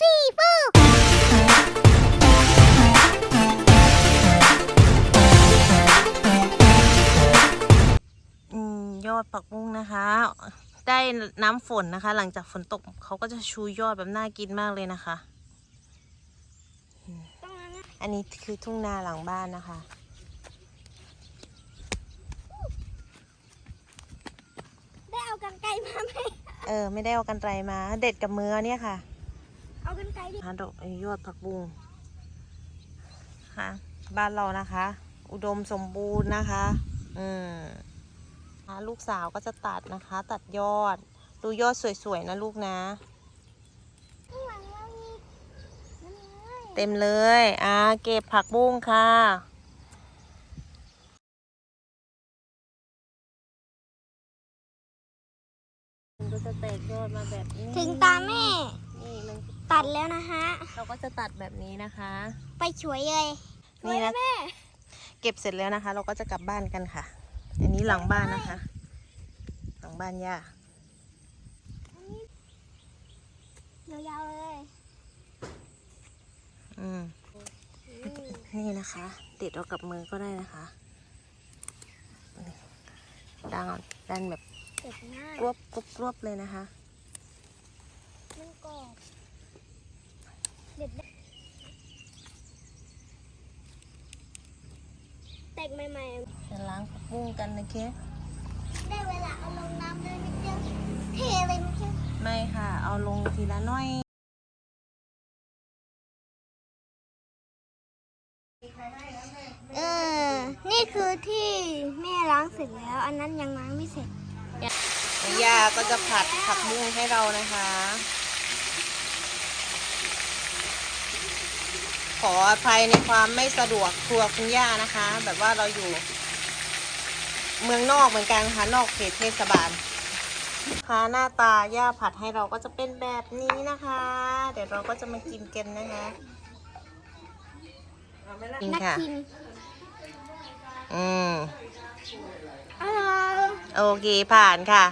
three four อืมยอดผักบุ้งนะคะ ได้น้ำฝนนะคะ หลังจากฝนตกเขาก็จะชูยอดแบบน่ากินมากเลยนะคะตรงนั้นนะอันนี้คือทุ่งนาหลังบ้านนะคะได้เอากันไกลมาไหมเออ ไม่ได้เอากันไกรมา เด็ดกับมือเนี่ยค่ะ เอากันไกลดิหาดอกไอ้ยอดผักบุ้งค่ะบ้านเรานะคะ อุดมสมบูรณ์นะคะ อืมอ่าลูกสาวก็จะตัดนะคะ ตัดยอด ดูยอดสวยๆนะลูกนะข้างหลังเรามีนั่นไงเต็มเลย อ่า เก็บผักบุ้งค่ะมันก็จะแตกยอดมาแบบนี้ ถึงตาแม่นี่มัน ตัดแล้วนะฮะ เราก็จะตัดแบบนี้นะคะ ไปช่วยเลยนี่นะแม่เก็บเสร็จแล้วนะคะ เราก็จะกลับบ้านกันค่ะ อันนี้หลังบ้านนะคะ หลังบ้านย่ายาวๆเลยอืมนี่นะคะเด็ดเอากับมือก็ได้นะคะนี่ดังดันแบบเก็บง่ายรวบกรุบรวบเลยนะคะมันกรอบ เด็ดได้แตกใหม่ๆจะล้างผักบุ้งกันนะเคสได้เวลาเอาลงน้ำเลยนิดเดียวเทเลยไม่ใช่ไม่ค่ะ เอาลงทีละน้อยเออ นี่คือที่แม่ล้างเสร็จแล้ว อันนั้นยังล้างไม่เสร็จย่าก็จะผัดผักบุ้งให้เรานะคะ ขออภัยในความไม่สะดวกครัวคุณย่านะคะ แบบว่าเราอยู่ เมืองนอกเหมือนกันค่ะนอกเขตเทศบาลค่ะหน้าตาย่าผัดให้เราก็จะเป็นแบบนี้นะคะ เดี๋ยวเราก็จะมากินกันนะคะกินนักค่ะกินอืมอร่อยโอเคผ่านค่ะ